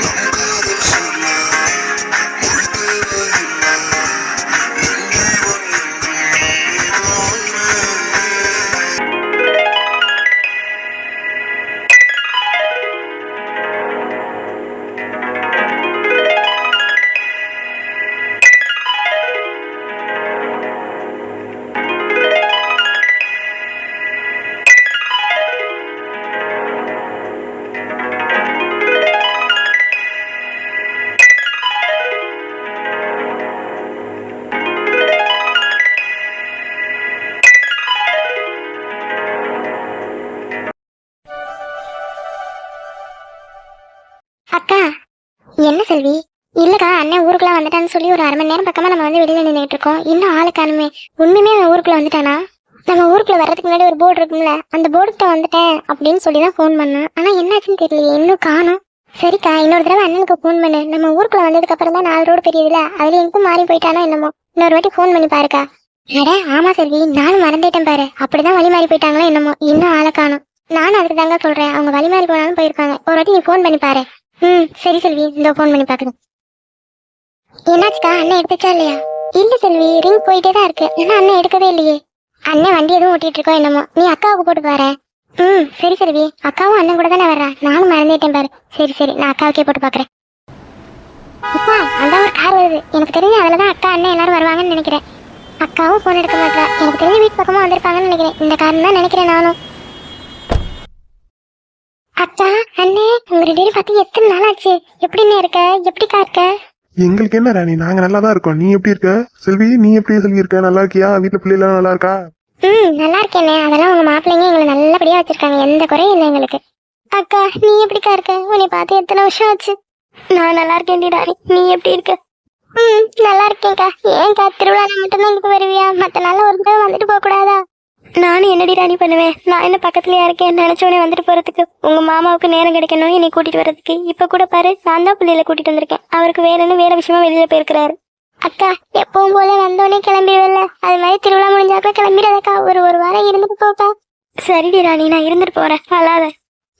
Christ. ஒரு அரை மணி நேரம் பக்கமா நம்ம வந்து வெளியில நின்றுட்டு இருக்கோம். இன்னும் ஆளை காணுமே. உண்மையுமே அவன் ஊருக்குள்ள வந்துட்டானா? நம்ம ஊருக்குள்ள வர்றதுக்கு முன்னாடி ஒரு போர்டு இருக்கும்ல அந்த போர்டுக்கிட்ட வந்துட்டேன் அப்படின்னு சொல்லி தான் ஃபோன் பண்ணேன். ஆனா என்னாச்சுன்னு தெரியலையே இன்னும் காணும். சரிக்கா இன்னொரு தடவை அண்ணனுக்கு ஃபோன் பண்ணு. நம்ம ஊருக்குள்ள வந்ததுக்கு அப்புறம் தான் நாலு ரோடு தெரியுதுல அதுல எங்கும் மாறி போயிட்டானோ என்னமோ. இன்னொரு வாட்டி ஃபோன் பண்ணி பாருக்கா. அட ஆமா செல்வி நானும் மறந்துட்டேன் பாரு. அப்படிதான் வழி மாறி போயிட்டாங்களோ என்னமோ. இன்னும் ஆளை காணும். நானும் அதுக்கு தாங்க சொல்றேன். அவங்க வழி மாறி போனாலும் போயிருக்காங்க ஒரு வாட்டி நீ ஃபோன் பண்ணி பாரு. ம் சரி செல்வி இந்த ஃபோன் பண்ணி பாக்குறேன். என்னாச்சுக்கா அண்ணன் எடுத்துச்சா இல்லையா? இல்ல செல்வி ரிங் போயிட்டே தான் இருக்கு. ஆனா அண்ணன் எடுக்கவே இல்லையே. அண்ணன் வண்டி எதுவும் ஓட்டிட்டு இருக்கோம் என்னமோ. நீ அக்காவுக்கு போட்டு பாரு ம் சரி செல்வி. அக்காவும் அண்ணன் கூட தானே வர்றா. நானும் மறந்துட்டேன் பாரு. சரி சரி நான் அக்காவுக்கே போட்டு பாக்குறேன். அப்பா அந்த ஒரு கார் வருது. எனக்கு தெரிஞ்ச அதுல தான் அக்கா அண்ணன் எல்லாரும் வருவாங்கன்னு நினைக்கிறேன். அக்காவும் ஃபோன் எடுக்க மாட்டா. எனக்கு தெரிஞ்ச வீட்டு பக்கமா வந்திருப்பாங்கன்னு நினைக்கிறேன். இந்த காரணம் தான் நினைக்கிறேன் நானும். அக்கா அண்ணே உங்க ரெண்டு பேரும் பார்த்து எத்தனை நாள் ஆச்சு எப்படின்னு இருக்க எப்படிக்கா இருக்க எங்களுக்கு என்ன ராணி? நாங்க நல்லா தான் இருக்கோம். நீ எப்படி இருக்க? செல்வி நீ எப்படி செல்வி இருக்க? நல்லா இருக்கியா? வீட்டுல பிள்ளைலாம் நல்லா இருக்கா? ம் நல்லா இருக்கேனே அதெல்லாம் உங்க மாப்பிள்ளைங்க எங்களை நல்லபடியா வச்சிருக்காங்க. எந்த குறையும் இல்லை எங்களுக்கு. அக்கா நீ எப்படிக்கா இருக்க? உன்னை பார்த்து எத்தனை வருஷம் ஆச்சு? நான் நல்லா இருக்கேன் ராணி. நீ எப்படி இருக்க? ம் நல்லா இருக்கேன்க்கா. ஏன்க்கா திருவிழா மட்டும்தான் இங்க வருவியா? மற்ற நாள் ஒரு தடவை வந்துட்டு போக கூடாதா நானும் என்னடி ராணி பண்ணுவேன்? நான் என்ன பக்கத்துலயா இருக்கேன்? நினைச்சோடனே வந்துட்டு போறதுக்கு உங்க மாமாவுக்கு நேரம் கிடைக்கணும் என்னை கூட்டிட்டு வரதுக்கு இப்ப கூட பாரு நான் தான் பிள்ளையில கூட்டிட்டு வந்திருக்கேன். அவருக்கு வேணும்னு வேற விஷயமா வெளியில போயிருக்கிறாரு. அக்கா எப்பவும் போல வந்தோடனே கிளம்பிடுவல்ல. அது மாதிரி திருவிழா முடிஞ்சாக்க கிளம்பிடாதக்கா. ஒரு ஒரு வாரம் இருந்துட்டு போக்கா சரிடி ராணி நான் இருந்துட்டு போறேன். அழாத.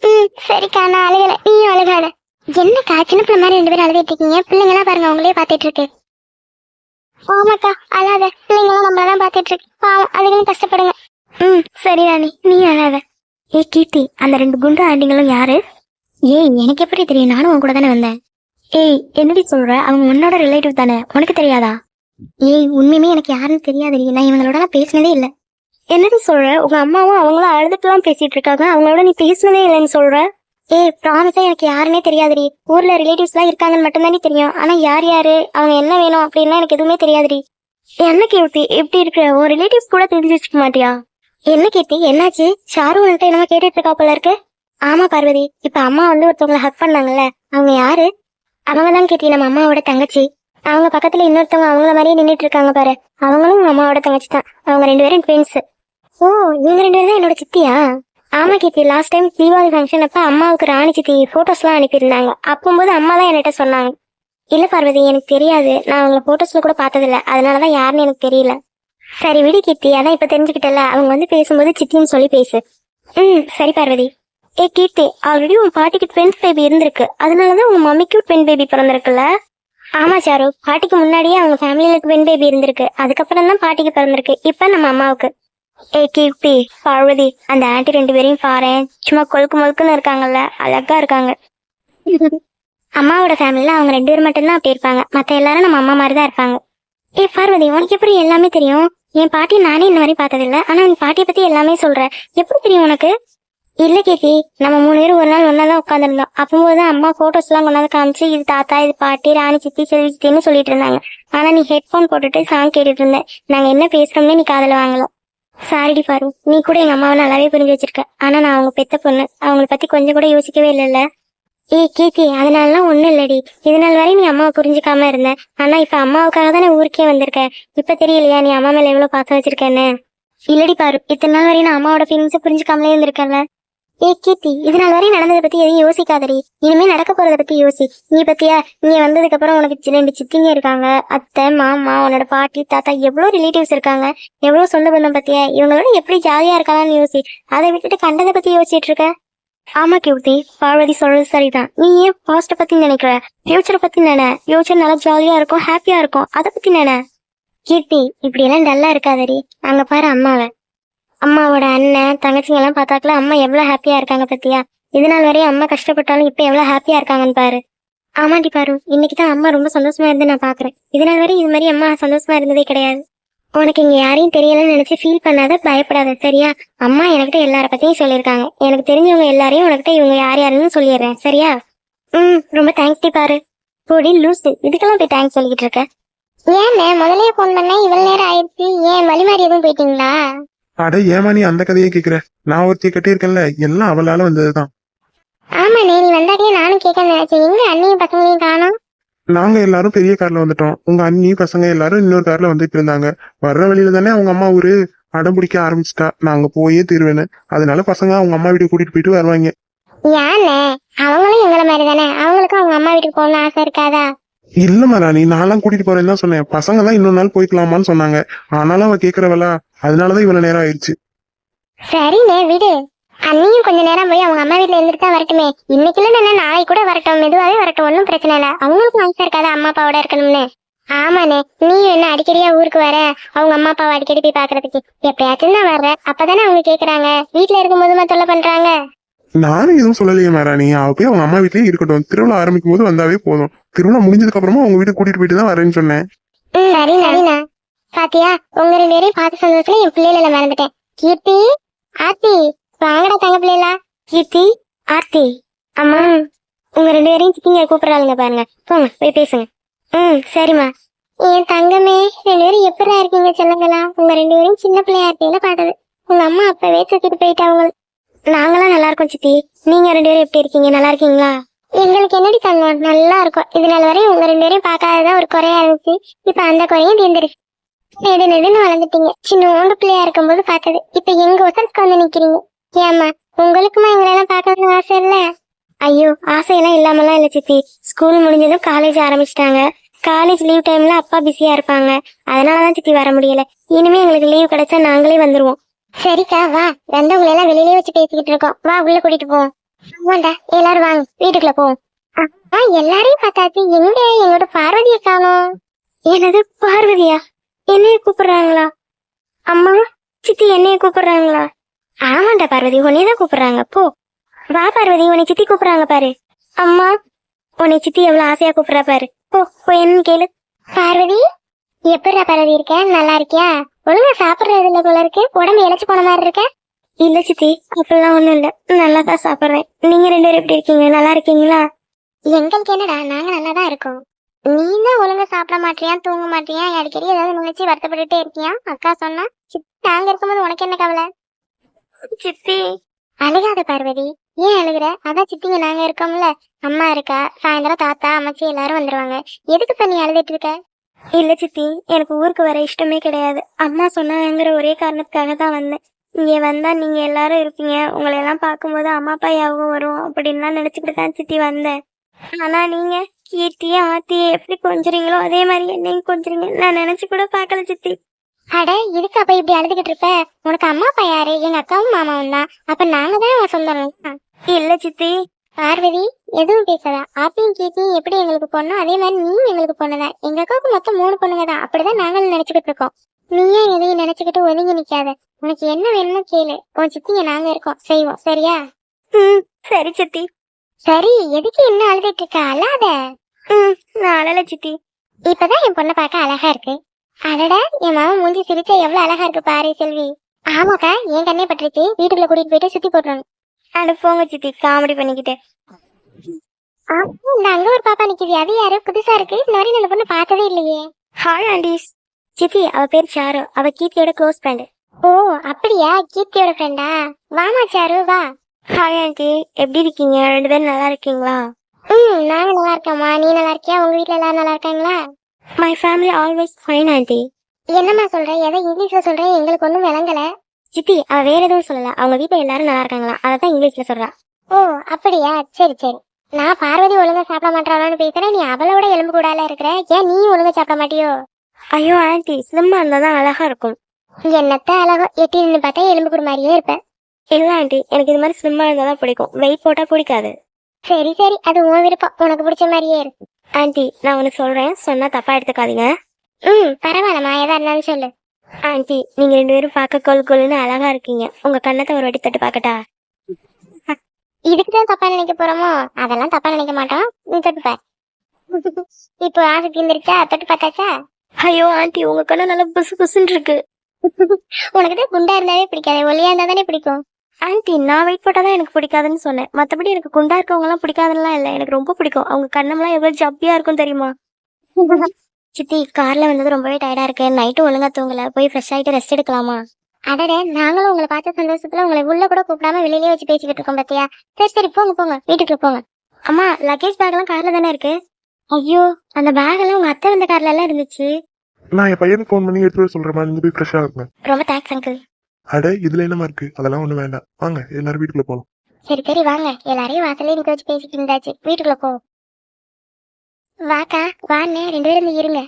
ம் சரிக்கா நான் அழுகல. நீயும் அழுகாத. என்னக்கா சின்ன பிள்ளை மாதிரி ரெண்டு பேரும் அழுதுட்டு இருக்கீங்க? பிள்ளைங்களாம் பாருங்க உங்களே பாத்துட்டு இருக்கு. ஆமாக்கா அழாத பிள்ளைங்களாம் நம்மளதான் பாத்துட்டு இருக்கு பாவம் அதுகளும் கஷ்டப்படுங்க ம் சரி ராணி நீ அழாத ஏ கீர்த்தி அந்த ரெண்டு குண்டு ஆண்டிங்களும் யாரு? ஏய் எனக்கு எப்படி தெரியும்? நானும் உன் கூட தானே வந்தேன். ஏய் என்னடி சொல்ற? அவங்க உன்னோட ரிலேட்டிவ் தானே? உனக்கு தெரியாதா? ஏய் உண்மையுமே எனக்கு யாருன்னு தெரியாதுடி. நான் இவங்களோட நான் பேசினதே இல்லை. என்னடி சொல்ற? உங்க அம்மாவும் அவங்களும் அழுதுட்டுலாம் பேசிட்டு இருக்காங்க. அவங்களோட நீ பேசினதே இல்லைன்னு சொல்ற? ஏய் ப்ராமிஸா எனக்கு யாருன்னே தெரியாதுடி. ஊர்ல ரிலேட்டிவ்ஸ் எல்லாம் இருக்காங்கன்னு மட்டும்தானே தெரியும். ஆனா யார் யாரு? அவங்க என்ன வேணும் அப்படின்லாம் எனக்கு எதுவுமே தெரியாதுடி. என்ன கேள்வி எப்படி இருக்கிற உன் ரிலேட்டிவ்ஸ் கூட தெரிஞ்சு வச்சுக்க மாட்டியா? என்ன கீர்த்தி என்னாச்சு? ஷாரு உன்கிட்ட என்னமோ கேட்டுட்டு இருக்கா போல இருக்கு. ஆமா பார்வதி. இப்ப அம்மா வந்து ஒருத்தவங்களை ஹக் பண்ணாங்கல்ல அவங்க யாரு? அவங்க தான் கீர்த்தி நம்ம அம்மாவோட தங்கச்சி. அவங்க பக்கத்துல இன்னொருத்தவங்க அவங்கள மாதிரியே நின்றுட்டு இருக்காங்க பாரு. அவங்களும் உங்க அம்மாவோட தங்கச்சி தான் அவங்க ரெண்டு பேரும் ட்வின்ஸ் ஓ இவங்க ரெண்டு பேரும் தான் என்னோட சித்தியா? ஆமா Keerthi last time Deepavali function அப்ப அம்மாவுக்கு ராணி சித்தி போட்டோஸ்லாம் அனுப்பியிருந்தாங்க. அப்போம்போது அம்மா தான் என்கிட்ட சொன்னாங்க. இல்ல பார்வதி எனக்கு தெரியாது. நான் அவங்கள போட்டோஸ்ல கூட பார்த்ததில்ல. அதனாலதான் யாருன்னு எனக்கு தெரியல. சரி விடு கீர்த்தி அதான் இப்ப தெரிஞ்சுக்கிட்டல அவங்க வந்து பேசும்போது சித்தின்னு சொல்லி பேசு. ம் சரி பார்வதி. ஏ கீர்த்தி ஆல்ரெடி உன் பாட்டிக்கு ட்வின்ஸ் பேபி இருந்திருக்கு. அதனாலதான் உங்க மம்மிக்கும் ட்வின் பேபி பிறந்திருக்குல்ல? ஆமா சாரு பாட்டிக்கு முன்னாடியே அவங்க ஃபேமிலியில ட்வின் பேபி இருந்திருக்கு. அதுக்கப்புறம் தான் பாட்டிக்கு பிறந்திருக்கு. இப்ப நம்ம அம்மாவுக்கு. ஏ கீர்த்தி பார்வதி அந்த ஆண்டி ரெண்டு பேரையும் பாரேன். சும்மா கொழுக்கு மொழுக்குன்னு இருக்காங்கல்ல. அழகா இருக்காங்க. அம்மாவோட ஃபேமிலியில அவங்க ரெண்டு பேர் மட்டும்தான் அப்படி இருப்பாங்க. மத்த எல்லாரும் நம்ம அம்மா மாதிரி தான் இருப்பாங்க. ஏ பார்வதி உனக்கு எப்படி எல்லாமே தெரியும்? என் பாட்டி நானே இந்த மாதிரி பார்த்ததில்ல. ஆனா உன் பாட்டியை பத்தி எல்லாமே சொல்ற. எப்படி தெரியும் உனக்கு? இல்ல கேத்தி நம்ம மூணு பேரும் ஒரு நாள் ஒன்னா தான் உட்காந்துருந்தோம் அப்போதான் அம்மா போட்டோஸ் எல்லாம் கொண்டாந்து காமிச்சு இது தாத்தா இது பாட்டி ராணி சித்தி செல்வி சித்தின்னு சொல்லிட்டு இருந்தாங்க. ஆனா நீ ஹெட்போன் போட்டுட்டு சாங் கேட்டுட்டு இருந்த நாங்க என்ன பேசுறோம்னு நீ காதல வாங்கல. சாரிடி பாரு. நீ கூட எங்க அம்மாவை நல்லாவே புரிஞ்சு வச்சிருக்க. ஆனா நான் அவங்க பெத்த பொண்ணு. அவங்கள பத்தி கொஞ்சம் கூட யோசிக்கவே இல்லைல்ல. ஏய் கீர்த்தி அதனாலலாம் ஒன்றும் இல்லடி. இது நாள் வரை நீ அம்மாவை புரிஞ்சுக்காம இருந்த. ஆனால் இப்போ அம்மாவுக்காக தானே ஊருக்கே வந்திருக்க. இப்போ தெரியலையா நீ அம்மா மேலே எவ்வளோ பாசம் வச்சிருக்கேன்னு? இல்லடி பாரு இத்தனை நாள் வரையும் நான் அம்மாவோட ஃபீலிங்ஸை புரிஞ்சுக்காமலே இருந்திருக்கேன்ல. ஏ கீர்த்தி இது நாள் வரையும் நடந்ததை பற்றி எதையும் யோசிக்காதடி. இனிமே நடக்க போகிறத பற்றி யோசி. நீ பற்றியா நீ வந்ததுக்கு அப்புறம் உனக்கு ரெண்டு சித்திங்க இருக்காங்க. அத்தை மாமா உன்னோட பாட்டி தாத்தா எவ்வளோ ரிலேட்டிவ்ஸ் இருக்காங்க. எவ்வளோ சொந்த பந்தம் பற்றியா இவங்களோட எப்படி ஜாலியாக இருக்கலாம்னு யோசி. அதை விட்டுட்டு கண்டதை பற்றி யோசிச்சுட்டு இருக்க. ஆமா கீர்த்தி பார்வதி சொல்றது சரிதான். நீ ஏன் பாஸ்ட பத்தி நினைக்கிற? ஃபியூச்சரை பத்தி நினை. ஃபியூச்சர் நல்லா ஜாலியா இருக்கும் ஹாப்பியா இருக்கும். அத பத்தி நினை. கீர்த்தி இப்படி எல்லாம் டல்லா இருக்காதடி. அங்க பாரு அம்மாவை. அம்மாவோட அண்ணன் தங்கச்சிங்க எல்லாம் பார்த்தாக்கல அம்மா எவ்வளவு ஹாப்பியா இருக்காங்க பத்தியா? இதனால் வரையும் அம்மா கஷ்டப்பட்டாலும் இப்ப எவ்வளவு ஹாப்பியா இருக்காங்கன்னு பாரு. ஆமாண்டி பாரு இன்னைக்கு தான் அம்மா ரொம்ப சந்தோஷமா இருந்து நான் பாக்குறேன். இதனால் வரையும் இது மாதிரி அம்மா சந்தோஷமா இருந்ததே கிடையாது. உனக்கு இங்க யாரையும் தெரியலன்னு நினைச்சு ஃபீல் பண்ணாத பயப்படாத சரியா? அம்மா என்கிட்ட எல்லார பத்தியும் சொல்லியிருக்காங்க. எனக்கு தெரிஞ்சவங்க எல்லாரையும் உனக்கிட்ட இவங்க யார் யாருன்னு சொல்லிடுறேன் சரியா? ம் ரொம்ப தேங்க்ஸ் டி பாரு. போடி லூசு இதுக்கெல்லாம் போய் தேங்க்ஸ் சொல்லிக்கிட்டு இருக்க. ஏண்ணே முதல்லயே ஃபோன் பண்ண இவ்வளவு நேரம் ஆயிடுச்சு. ஏன் வழி மாறி எதுவும் போயிட்டீங்களா? அட ஏமா நீ அந்த கதையை கேக்குற? நான் ஒருத்திய கட்டியிருக்கேன்ல எல்லாம் அவளால வந்ததுதான். ஆமாண்ணே நீ வந்தாக்கே நானும் கேட்க நினைச்சேன். எங்க அண்ணியும் பசங்களையும் காணோம்? நாங்க எல்லாரும் பெரிய கார்ல வந்துட்டோம். உங்க அண்ணி பசங்க எல்லாரும் இன்னொரு கார்ல வந்துட்டு இருந்தாங்க. வர்ற வழியில தானே அவங்க அம்மா ஊரு அடம் பிடிக்க ஆரம்பிச்சிட்டா. நாங்க போயே தீர்வேன்னு. அதனால பசங்க அவங்க அம்மா வீட்டுக்கு கூட்டிட்டு போயிட்டு வருவாங்க. ஏண்ணே அவங்களும் எங்களை மாதிரி தானே? அவங்களுக்கும் அவங்க அம்மா வீட்டுக்கு போகணும்னு ஆசை இருக்காதா? இல்லம்மா ராணி நான்லாம் கூட்டிட்டு போறேன்னு தான் சொன்னேன். பசங்க தான் இன்னொரு நாள் போய்க்கலாமான்னு சொன்னாங்க. ஆனாலும் அவ கேக்குறவளா? அதனாலதான் இவ்வளவு நேரம் ஆயிடுச்சு. சரிண்ணே விடு. அண்ணியும் கொஞ்ச நேரம் போய் அவங்க அம்மா வீட்ல இருந்துட்டு தான் வரட்டுமே. இன்னைக்கு இல்ல நாளைக்கு கூட வரட்டும். மெதுவாவே வரட்டும் ஒன்றும் பிரச்சனை இல்ல. அவங்களுக்கும் ஆசை இருக்காது அம்மா அப்பாவோட இருக்கணும்னு? ஆமாண்ணே. நீ என்ன அடிக்கடியா ஊருக்கு வர? அவங்க அம்மா அப்பாவை அடிக்கடி போய் பாக்குறதுக்கு. எப்பயாச்சும் தான் வர்ற. அப்பதானே அவங்க கேக்குறாங்க. வீட்ல இருக்கும்போதுமா தொல்லை பண்றாங்க? நானும் எதுவும் சொல்லலையே மேராணி. அவ போய் அவங்க அம்மா வீட்லயே இருக்கட்டும். திருவிழா ஆரம்பிக்கும் போது வந்தாவே போதும். திருவிழா முடிஞ்சதுக்கு அப்புறமா அவங்க வீட்டுக்கு கூட்டிட்டு போயிட்டு தான் வரேன்னு சொன்னேன். சரி சரிண்ணா. பாத்தியா? உங்க ரெண்டு பேரையும் பார்த்த சந்தோஷத்துல என் பிள்ளைகளை மறந்துட்டேன். கீர்த்தி ஆர்த்தி. வாங்கடா தங்க பிள்ளைகளா. கீர்த்தி ஆர்த்தி அம்மா உங்க ரெண்டு பேரையும் சித்திங்க கூப்பிடுறாளுங்க பாருங்க. போங்க போய் பேசுங்க. ம் சரிம்மா. என் தங்கமே ரெண்டு பேரும் எப்படா இருக்கீங்க சொல்லுங்களா? உங்க ரெண்டு பேரும் சின்ன பிள்ளையா இருப்பீங்கன்னு பார்த்தது. உங்க அம்மா அப்பவே தூக்கிட்டு போயிட்டாங்க நாங்களாம் நல்லா இருக்கோம் சித்தி. நீங்க ரெண்டு பேரும் எப்படி இருக்கீங்க? நல்லா இருக்கீங்களா? எங்களுக்கு என்னடி தங்கம்? நல்லா இருக்கும். இது நாள் வரையும் உங்க ரெண்டு பேரையும் பார்க்காததான் ஒரு குறையா இருந்துச்சு. இப்ப அந்த குறையும் தீர்ந்துருச்சு. நெடு நெடுன்னு வளர்ந்துட்டீங்க. சின்னோண்டு பிள்ளையா இருக்கும்போது பார்த்தது. இப்ப எங்க ஒசலுக்கு வந்து நிக்கிறீங்க? ஏம்மா உங்களுக்குமா எங்களெல்லாம் பார்க்கணும்னு ஆசை இல்ல? ஐயோ ஆசையெல்லாம் இல்லாமலாம் இல்லை சித்தி. ஸ்கூல் முடிஞ்சதும் காலேஜ் ஆரம்பிச்சிட்டாங்க. காலேஜ் லீவ் டைம்ல அப்பா பிஸியா இருப்பாங்க. அதனாலதான் சித்தி வர முடியல. இனிமே எங்களுக்கு லீவ் கிடைச்சா நாங்களே வந்துருவோம். சரிக்கா வா. வந்தவங்களை எல்லாம் வெளியிலே வச்சு பேசிக்கிட்டு இருக்கோம். வா உள்ள கூட்டிட்டு போவோம். ஆமாண்டா எல்லாரும் வாங்க. வீட்டுக்குள்ள போவோம். ஆ எல்லாரையும் பார்த்தாச்சு. எங்க எங்களோட பார்வதியை காணும் எனது பார்வதியா? என்னைய கூப்பிடுறாங்களா? அம்மா சித்தி என்னைய கூப்பிடுறாங்களா? ஆமாண்டா பார்வதி உன்னைய தான் கூப்பிடுறாங்க. போ. வா பார்வதி உன்னை சித்தி கூப்பிடுறாங்க பாரு. அம்மா உன்னை சித்தி எவ்வளவு ஆசையா கூப்பிடுறா பாரு. போ போய் என்னன்னு கேளு. பார்வதி எப்படிடா பார்வதி இருக்க? நல்லா இருக்கியா? ஒழுங்கா சாப்பிடுறது இல்ல போல இருக்கு. உடம்பு இழைச்சு போன மாதிரி இருக்க? இல்ல சித்தி அப்படிலாம் ஒண்ணும் இல்ல. நல்லா தான் சாப்பிடுறேன். நீங்க ரெண்டு பேரும் எப்படி இருக்கீங்க? நல்லா இருக்கீங்களா? எங்களுக்கு என்னடா நாங்க நல்லா தான் இருக்கோம். நீ தான் ஒழுங்கா சாப்பிட மாட்டியா தூங்க மாட்டியா? அடிக்கடி ஏதாவது நினைச்சு வருத்தப்பட்டுட்டே இருக்கியா? அக்கா சொன்னா சித்தி நாங்க இருக்கும்போது உனக்கு என்ன கவலை? சித்தி. அழுகாத பார்வதி. ஏன் அழுகுற? அதான் சித்திங்க நாங்க இருக்கோம்ல. அம்மா இருக்கா சாயந்தரம் தாத்தா அம்மாச்சி எல்லாரும் வந்துருவாங்க. எதுக்கு பண்ணி அழுதுட்டு இருக்க? இல்ல சித்தி எனக்கு ஊருக்கு வர இஷ்டமே கிடையாது. அம்மா சொன்னாங்கிற ஒரே காரணத்துக்காக தான் வந்தேன். இங்க வந்தா நீங்க எல்லாரும் இருப்பீங்க. உங்களை எல்லாம் பார்க்கும்போது அம்மா அப்பா யாவும் வரும் அப்படின்லாம் நினைச்சுக்கிட்டு தான் சித்தி வந்தேன். ஆனா நீங்க கீர்த்திய ஆத்திய எப்படி கொஞ்சறீங்களோ அதே மாதிரி என்னையும் கொஞ்சறீங்க நான் நினைச்சு கூட பார்க்கல சித்தி. அட இதுக்கு அப்ப இப்படி அழுதுகிட்டு இருப்ப உனக்கு அம்மா அப்பா யாரு? எங்க அக்காவும் மாமாவும் தான். அப்ப நாங்க தான் சொந்தம்? இல்ல சித்தி. பார்வதி எதுவும் பேசாத. ஆப்பியும் கீர்த்தியும் எப்படி எங்களுக்கு பொண்ணோ அதே மாதிரி நீயும் எங்களுக்கு பொண்ணுதான். எங்க அக்காவுக்கு மொத்தம் மூணு பொண்ணுங்க தான் அப்படிதான் நாங்களும் நினைச்சுக்கிட்டு இருக்கோம். நீயே எதையும் நினைச்சுக்கிட்டு ஒதுங்கி நிக்காத. உனக்கு என்ன வேணுமோ கேளு. உன் சித்திங்க நாங்க இருக்கோம். செய்வோம். சரியா? ம் சரி சித்தி. சரி எதுக்கு என்ன அழுதுட்டு இருக்க? அழாத. ம் நான் அழல சித்தி. இப்பதான் என் பொண்ணை பார்க்க அழகா இருக்கு. அடடா என் மாமா மூஞ்சி சிரிச்சா எவ்வளவு அழகா இருக்கு பாரு செல்வி. ஆமாக்கா என் கண்ணே பட்டுருச்சு. வீட்டுக்குள்ள கூட்டிட்டு போயிட்டு சுத்தி போட்டுருங்க அட போங்க சித்தி காமெடி பண்ணிக்கிட்டு. இந்த அங்க ஒரு பாப்பா நிக்குது. அது யாரு புதுசா இருக்கு. இந்த நல்ல பொண்ணு பார்த்ததே இல்லையே. ஹாய் ஆண்டிஸ் சித்தி அவ பேர் சாரு. அவ கீர்த்தியோட க்ளோஸ் ஃப்ரெண்ட் ஓ அப்படியா? கீர்த்தியோட ஃப்ரெண்டா வாமா சாரு வா. ஹாய் ஆண்டி எப்படி இருக்கீங்க? ரெண்டு பேரும் நல்லா இருக்கீங்களா? ம் நாங்க நல்லா இருக்கோம்மா. நீ நல்லா இருக்கியா? உங்க வீட்டுல எல்லாரும் நல்லா இருக்காங்களா? My family always fine aunty என்னம்மா சொல்ற? எதை இங்கிலீஷ்ல சொல்ற? எங்களுக்கு ஒன்றும் விளங்கல. சித்தி அவ வேற எதுவும் சொல்லல. அவங்க வீட்ல எல்லாரும் நல்லா இருக்காங்களா? அதை தான் இங்கிலீஷ்ல சொல்றா. ஓ அப்படியா? சரி சரி. நான் பார்வதி ஒழுங்கா சாப்பிட மாட்டாளான்னு பேசுறேன். நீ அவளோட எலும்பு கூடால இருக்கிற? ஏன் நீ ஒழுங்கா சாப்பிட மாட்டியோ? ஐயோ ஆண்டி ஸ்லிம்மா இருந்தா தான் அழகா இருக்கும். என்னத்த அழகோ? எட்டி நின்று பார்த்தா எலும்பு கூட மாதிரியே இருப்பேன் இல்ல ஆண்டி எனக்கு இது மாதிரி ஸ்லிம்மா இருந்தா தான் பிடிக்கும். வெயிட் போட்டா பிடிக்காது. சரி சரி. அது உன் விருப்பம். உனக்கு பிடிச்ச மாதிரியே இருக்கு. ஆண்டி நான் உனக்கு சொல்றேன். சொன்னா தப்பா எடுத்துக்காதீங்க. ம் பரவாயில்லம்மா எதா இருந்தாலும் சொல்லு. ஆண்டி நீங்க ரெண்டு பேரும் பார்க்க கொல் கொல்லுன்னு அழகா இருக்கீங்க. உங்க கண்ணத்தை ஒரு வாட்டி தட்டு பார்க்கட்டா? இதுக்கு தான் தப்பா நினைக்க போறோமோ? அதெல்லாம் தப்பா நினைக்க மாட்டோம். நீ தொட்டு பார். இப்போ ஆசை தீர்ந்துருச்சா தொட்டு பார்த்தாச்சா? ஐயோ ஆண்டி உங்க கண்ணு நல்லா புசு புசுன்னு இருக்கு. உனக்கு தான் குண்டா இருந்தாவே பிடிக்காது. ஒல்லியா இருந்தா தானே பிடிக்கும். ஆண்டி நான் வெயிட் போட்டாதான் எனக்கு பிடிக்காதுன்னு சொன்னேன். மத்தபடி எனக்கு குண்டா இருக்கவங்க எல்லாம் பிடிக்காதுலாம் இல்ல. எனக்கு ரொம்ப பிடிக்கும். அவங்க கண்ணம்லாம் எவ்வளவு ஜப்பியா இருக்கும் தெரியுமா? சித்தி கார்ல வந்தது ரொம்பவே டயர்டா இருக்கு. நைட்டும் ஒழுங்கா தூங்கல. போய் ஃப்ரெஷ் ஆயிட்டு ரெஸ்ட் எடுக்கலாமா? அடடே நாங்களும் உங்களை பார்த்த சந்தோஷத்துல உங்களை உள்ள கூட கூப்பிடாம வெளியிலேயே வச்சு பேசிக்கிட்டு இருக்கோம் பத்தியா? சரி சரி போங்க போங்க. வீட்டுக்குள்ள போங்க. அம்மா லக்கேஜ் பேக் எல்லாம் கார்ல தானே இருக்கு? ஐயோ அந்த பேக் எல்லாம் உங்க அத்தை வந்த கார்ல எல்லாம் இருந்துச்சு. நான் என் பையனுக்கு ஃபோன் பண்ணி வர சொல்றேன் நீங்க போய் ஃப்ரெஷ்ஷா இருங்க. ரொம்ப தேங்க்ஸ் அங்கிள் அட இதுல என்னமா இருக்கு? அதெல்லாம் ஒண்ணு வேண்டாம். வாங்க எல்லாரும் வீட்டுக்குள்ள போலாம். சரி சரி வாங்க. எல்லாரையும் வாசல்ல நிக்க வச்சு பேசிட்டு இருந்தாச்சு. வீட்டுக்குள்ள போ. வாக்கா வாண்ணே ரெண்டு பேரும் இங்க இருங்க.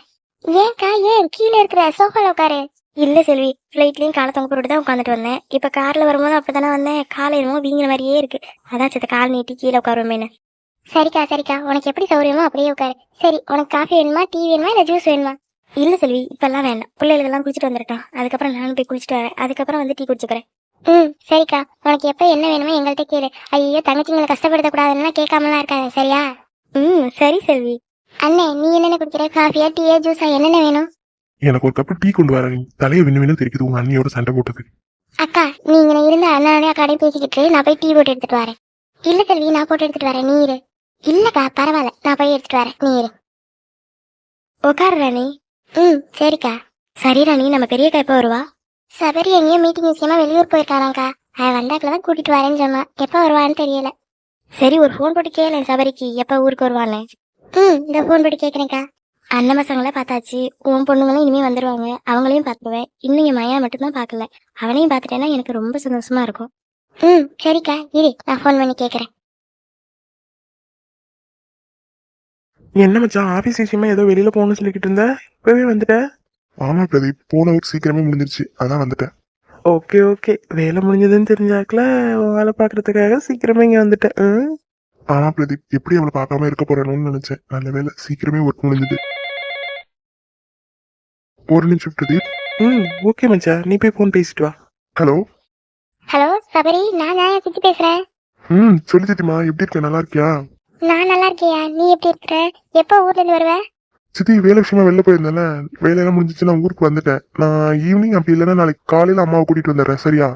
ஏன்க்கா ஏன்? கீழே இருக்கிற சோஃபால உட்காரு. இல்ல செல்வி ஃபிளைட்லயும் காலை தொங்க போட்டு தான் உட்காந்துட்டு வந்தேன். இப்ப கார்ல வரும்போது அப்படித்தானே வந்தேன். காலை என்னமோ வீங்கின மாதிரியே இருக்கு. அதான் சித்த கால் நீட்டி கீழே உட்காருவேன்னு. சரிக்கா சரிக்கா. உனக்கு எப்படி சௌரியமோ அப்படியே உட்காரு. சரி உனக்கு காஃபி வேணுமா? டீ வேணுமா? இல்ல ஜூஸ் வேணுமா? இல்ல செல்வி இப்பெல்லாம் வேண்டாம். பிள்ளைகளுக்கெல்லாம் குளிச்சுட்டு வந்துட்டோம் அதுக்கப்புறம் நானும் போய் குளிச்சுட்டு வரேன். அதுக்கப்புறம் வந்து டீ குடிச்சுக்கிறேன். ம் சரிக்கா. உனக்கு எப்போ என்ன வேணுமோ எங்கள்கிட்ட கேளு. ஐயோ தங்கச்சிங்களை கஷ்டப்படுத்தக்கூடாதுன்னா கேட்காமலாம் இருக்காது சரியா? ம் சரி செல்வி. அண்ணே நீ என்னென்ன குடிக்கிற? காஃபியா டீயா ஜூஸா என்னென்ன வேணும்? எனக்கு ஒரு கப்பு டீ கொண்டு வர தலையை விண்ணு விண்ணு தெரிக்குது. உங்க அண்ணியோட சண்டை போட்டது. அக்கா நீங்க இருந்த அண்ணானே அக்காடையும் பேசிக்கிட்டு நான் போய் டீ போட்டு எடுத்துட்டு வரேன். இல்ல செல்வி நான் போட்டு எடுத்துட்டு வரேன். நீ இரு. இல்லக்கா பரவாயில்ல. நான் போய் எடுத்துட்டு வரேன். நீ இரு. உட்காரு ராணி ம் சரிக்கா. சரி ராணி நம்ம பெரியக்கா எப்போ வருவா? சபரி எங்கேயோ மீட்டிங் விஷயமா வெளியூர் போயிருக்காளாங்க்கா அவன் வந்தாக்கில் தான் கூட்டிட்டு வரேன்னு சொன்னான் எப்போ வருவான்னு தெரியல. சரி ஒரு ஃபோன் போட்டு கேளு சபரிக்கு. எப்போ ஊருக்கு வருவான்னு. ம் இந்த ஃபோன் போட்டு கேட்குறேன்க்கா அண்ணன் பசங்கள பார்த்தாச்சு. உன் பொண்ணுங்களும் இனிமேல் வந்துடுவாங்க அவங்களையும் பார்த்துக்குவேன். இன்னும் என் மையா மட்டும்தான் பார்க்கல. அவனையும் பார்த்துட்டேன்னா எனக்கு ரொம்ப சந்தோஷமா இருக்கும். ம் சரிக்கா. இரு நான் ஃபோன் பண்ணி கேட்குறேன் என்ன மச்சான் ஆபீஸ் விஷயமா ஏதோ வெளியில போகணும்னு சொல்லிக்கிட்டு இருந்த? இப்பவே வந்துட்ட? ஆமா பிரதீப் போன ஒர்க் சீக்கிரமே முடிஞ்சிருச்சு. அதான் வந்துட்டேன் ஓகே ஓகே. வேலை முடிஞ்சதுன்னு தெரிஞ்சாக்கல வேலை பார்க்கறதுக்காக சீக்கிரமே இங்க வந்துட்டேன்? ஆமா பிரதீப் எப்படி அவளை பார்க்காம இருக்க போறேன்னு நினைச்சேன். நல்ல வேலை சீக்கிரமே ஒர்க் முடிஞ்சது. ஒரு நிமிஷம் பிரதீப். ம் ஓகே மச்சான் நீ போய் ஃபோன் பேசிட்டு வா. ஹலோ? ஹலோ சபரி நான் நான் சித்தி பேசுறேன். ம் சொல்லி சித்திமா எப்படி இருக்க? நல்லா இருக்கியா? நான் நல்லா இருக்கியா? நீ எப்படி இருக்கிற எப்போ ஊர்ல இருந்து வருவ? சித்தி வேலை விஷயமா வெளில போயிருந்தேன்ல. வேலையெல்லாம் முடிஞ்சிச்சு நான் ஊருக்கு வந்துட்டேன். நான் ஈவினிங் அப்படி இல்லைன்னா நாளைக்கு காலையில அம்மாவை கூட்டிட்டு வந்துடுறேன் சரியா?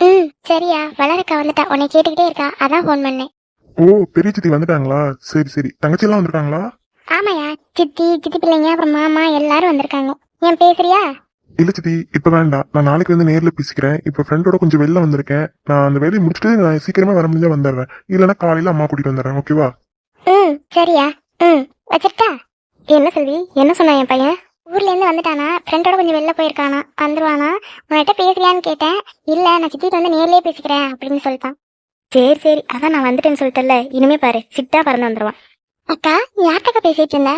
ம் சரியா. வளரக்கா வந்துட்டா. உன்னை கேட்டுக்கிட்டே இருக்கா. அதான் ஃபோன் பண்ணேன். ஓ பெரிய சித்தி வந்துட்டாங்களா? சரி சரி. தங்கச்சி எல்லாம் வந்திருக்காங்களா? ஆமாயா. சித்தி சித்தி பிள்ளைங்க அப்புறம் மாமா எல்லாரும் வந்திருக்காங்க. ஏன் பேசுறியா? இல்ல சித்தி இப்ப வேண்டாம். நான் நாளைக்கு வந்து நேர்ல பேசிக்கிறேன். இப்ப ஃப்ரெண்டோட கொஞ்சம் வெளில வந்திருக்கேன். நான் அந்த வேலையை முடிச்சுட்டு நான் சீக்கிரமா வர முடிஞ்சா வந்துடுறேன். இல்லைன்னா காலையில அம்மா கூட்டிட்டு வந்துடுறேன் ஓகேவா ம் சரியா. ம் வச்சிருட்டா என்ன செல்வி என்ன சொன்னான் என் பையன்? ஊர்லேருந்து வந்துட்டானா ஃப்ரெண்டோட கொஞ்சம் வெளில போயிருக்கானா வந்துருவானா? உன்கிட்ட பேசுறியான்னு கேட்டேன். இல்லை நான் சித்திட்டு வந்து நேர்லேயே பேசிக்கிறேன் அப்படின்னு சொல்லிட்டான். சரி சரி அதான் நான் வந்துட்டேன்னு சொல்லிட்டேன்ல இனிமே பாரு சிட்டா பறந்து வந்துருவான் அக்கா யார்கிட்ட பேசிட்டு இருந்த?